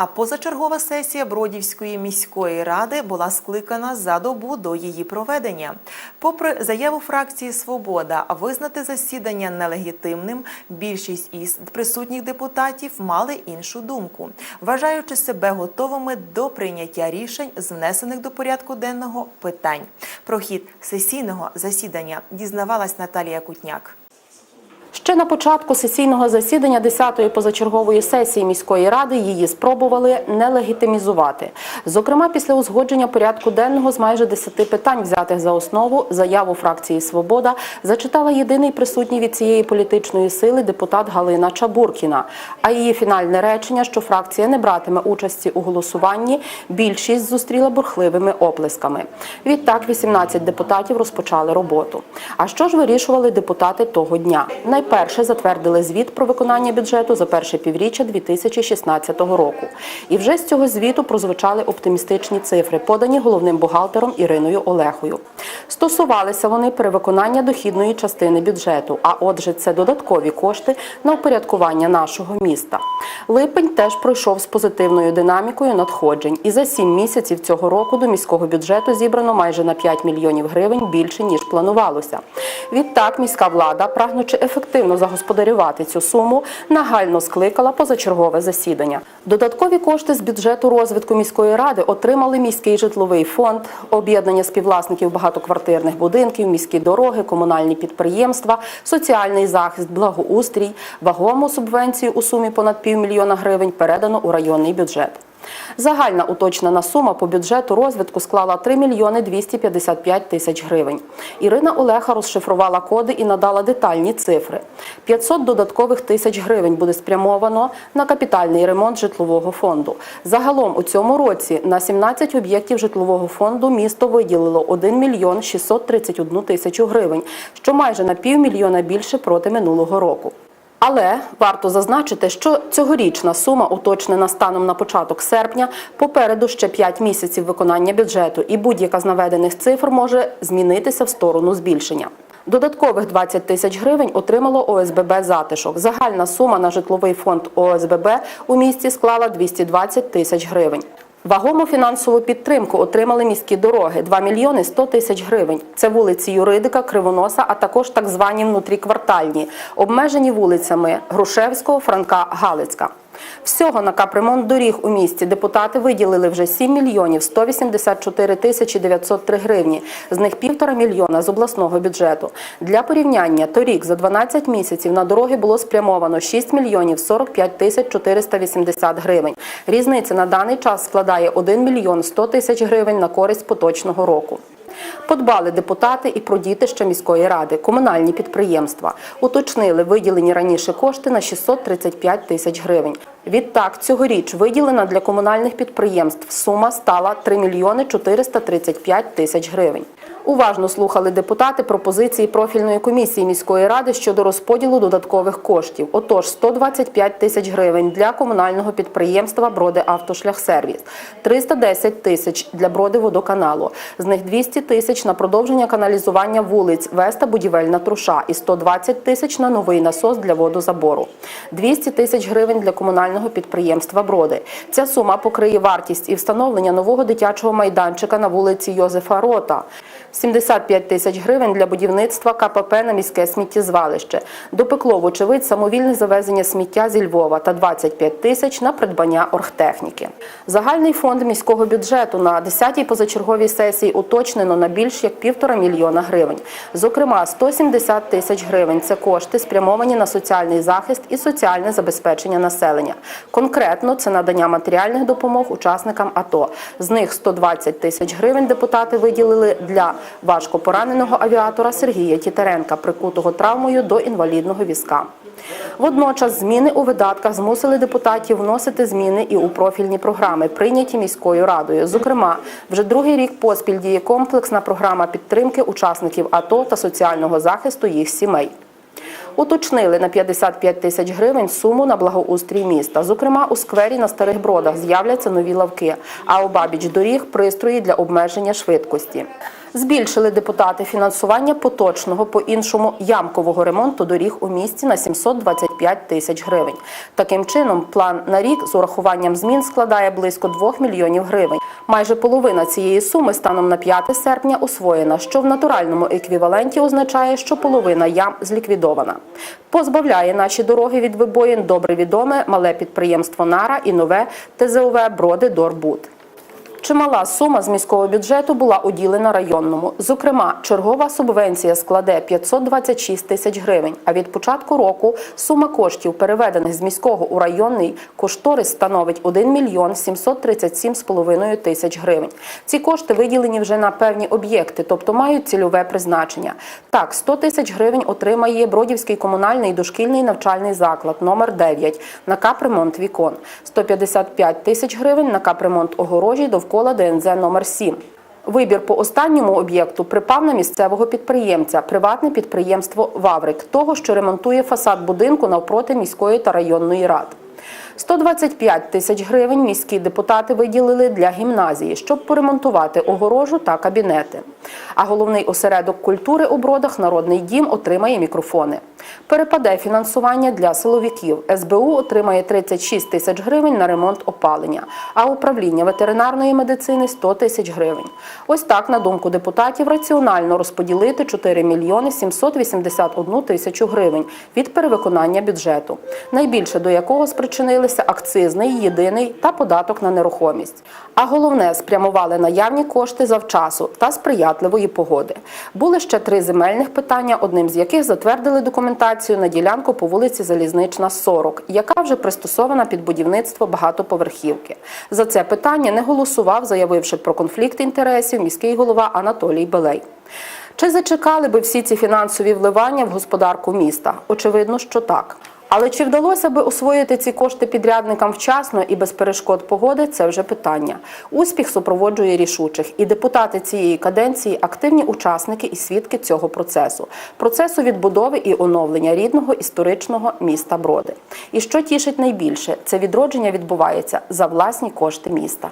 А позачергова сесія Бродівської міської ради була скликана за добу до її проведення. Попри заяву фракції Свобода визнати засідання нелегітимним, більшість із присутніх депутатів мали іншу думку, вважаючи себе готовими до прийняття рішень з внесених до порядку денного питань. Про хід сесійного засідання дізнавалась Наталія Кутняк. Ще на початку сесійного засідання 10-ї позачергової сесії міської ради її спробували нелегітимізувати. Зокрема, після узгодження порядку денного з майже 10 питань, взятих за основу, заяву фракції Свобода зачитала єдиний присутній від цієї політичної сили депутат Галина Чабуркіна. А її фінальне речення, що фракція не братиме участі у голосуванні, більшість зустріла бурхливими оплесками. Відтак 18 депутатів розпочали роботу. А що ж вирішували депутати того дня? Найперше затвердили звіт про виконання бюджету за перше півріччя 2016 року. І вже з цього звіту прозвучали оптимістичні цифри, подані головним бухгалтером Іриною Олехою. Стосувалися вони перевиконання дохідної частини бюджету, а отже, це додаткові кошти на упорядкування нашого міста. Липень теж пройшов з позитивною динамікою надходжень, і за сім місяців цього року до міського бюджету зібрано майже на 5 мільйонів гривень більше ніж планувалося. Відтак міська влада, прагнучи ефективно загосподарювати цю суму, нагально скликала позачергове засідання. Додаткові кошти з бюджету розвитку міської ради отримали міський житловий фонд, об'єднання співвласників багатоквартирних будинків, міські дороги, комунальні підприємства, соціальний захист, благоустрій, вагому субвенцію у сумі понад півмільйона гривень передано у районний бюджет. Загальна уточнена сума по бюджету розвитку склала 3 мільйони 255 тисяч гривень. Ірина Олеха розшифрувала коди і надала детальні цифри. 500 додаткових тисяч гривень буде спрямовано на капітальний ремонт житлового фонду. Загалом у цьому році на 17 об'єктів житлового фонду місто виділило 1 мільйон 631 тисячу гривень, що майже на півмільйона більше проти минулого року. Але варто зазначити, що цьогорічна сума, уточнена станом на початок серпня, попереду ще 5 місяців виконання бюджету, і будь-яка з наведених цифр може змінитися в сторону збільшення. Додаткових 20 тисяч гривень отримало ОСББ затишок. Загальна сума на житловий фонд ОСББ у місті склала 220 тисяч гривень. Вагому фінансову підтримку отримали міські дороги 2 мільйони 100 тисяч гривень. Це вулиці Юридика, Кривоноса, а також так звані внутріквартальні, обмежені вулицями Грушевського, Франка, Галицька. Всього на капремонт доріг у місті депутати виділили вже 7 мільйонів 184 тисячі 903 гривні, з них півтора мільйона з обласного бюджету. Для порівняння торік за 12 місяців на дороги було спрямовано 6 мільйонів 45 тисяч 480 гривень. Різниця на даний час складає 1 мільйон 100 тисяч гривень на користь поточного року. Подбали депутати і про дітище міської ради, комунальні підприємства. Уточнили виділені раніше кошти на 635 тисяч гривень. Відтак, цьогоріч виділена для комунальних підприємств сума стала 3 мільйони 435 тисяч гривень. Уважно слухали депутати пропозиції профільної комісії міської ради щодо розподілу додаткових коштів. Отож, 125 тисяч гривень для комунального підприємства Броди Автошляхсервіс, 310 тисяч для Броди водоканалу, з них 200 тисяч на продовження каналізування вулиць Веста Будівельна Труша і 120 тисяч на новий насос для водозабору, 200 тисяч гривень для комунального підприємства Броди. Ця сума покриє вартість і встановлення нового дитячого майданчика на вулиці Йозефа Рота. 75 тисяч гривень для будівництва КПП на міське сміттєзвалище. Допекло, вочевидь, самовільне завезення сміття зі Львова та 25 тисяч на придбання оргтехніки. Загальний фонд міського бюджету на 10-й позачерговій сесії уточнено на більш як півтора мільйона гривень. Зокрема, 170 тисяч гривень це кошти, спрямовані на соціальний захист і соціальне забезпечення населення. Конкретно це надання матеріальних допомог учасникам АТО. З них 120 тисяч гривень депутати виділили для важко пораненого авіатора Сергія Тітаренка, прикутого травмою до інвалідного візка. Водночас зміни у видатках змусили депутатів вносити зміни і у профільні програми, прийняті міською радою. Зокрема, вже другий рік поспіль діє комплексна програма підтримки учасників АТО та соціального захисту їх сімей. Уточнили на 55 тисяч гривень суму на благоустрій міста. Зокрема, у сквері на старих бродах з'являться нові лавки, а обабіч доріг пристрої для обмеження швидкості. Збільшили депутати фінансування поточного по-іншому ямкового ремонту доріг у місті на 725 тисяч гривень. Таким чином, план на рік з урахуванням змін складає близько 2 мільйонів гривень. Майже половина цієї суми станом на 5 серпня освоєна, що в натуральному еквіваленті означає, що половина ям зліквідована. Позбавляє наші дороги від вибоїн добре відоме мале підприємство Нара і нове ТЗОВ Броди Дорбуд. Чимала сума з міського бюджету була уділена районному. Зокрема, чергова субвенція складе 526 тисяч гривень. А від початку року сума коштів, переведених з міського у районний кошторис, становить 1 мільйон 737 з половиною тисяч гривень. Ці кошти виділені вже на певні об'єкти, тобто мають цільове призначення. Так, 100 тисяч гривень отримає Бродівський комунальний дошкільний навчальний заклад номер 9 на капремонт вікон, 155 тисяч гривень на капремонт огорожі довкола ДНЗ номер 7. Вибір по останньому об'єкту припав на місцевого підприємця, приватне підприємство Ваврик, того, що ремонтує фасад будинку навпроти міської та районної рад. 125 тисяч гривень міські депутати виділили для гімназії, щоб поремонтувати огорожу та кабінети. А головний осередок культури у бродах Народний дім отримає мікрофони. Перепаде фінансування для силовиків. СБУ отримає 36 тисяч гривень на ремонт опалення, а управління ветеринарної медицини 100 тисяч гривень. Ось так, на думку депутатів, раціонально розподілити 4 мільйони 781 тисячу гривень від перевиконання бюджету, найбільше до якого спричинилися акцизний, єдиний та податок на нерухомість. А головне, спрямували наявні кошти завчасу та сприятливої погоди. Були ще три земельних питання, одним з яких затвердили документацію на ділянку по вулиці Залізнична, 40, яка вже пристосована під будівництво багатоповерхівки. За це питання не голосував, заявивши про конфлікт інтересів міський голова Анатолій Белей. Чи зачекали би всі ці фінансові вливання в господарку міста? Очевидно, що так. Але чи вдалося би освоїти ці кошти підрядникам вчасно і без перешкод погоди це вже питання. Успіх супроводжує рішучих, і депутати цієї каденції активні учасники і свідки цього процесу процесу відбудови і оновлення рідного історичного міста Броди. І що тішить найбільше, це відродження відбувається за власні кошти міста.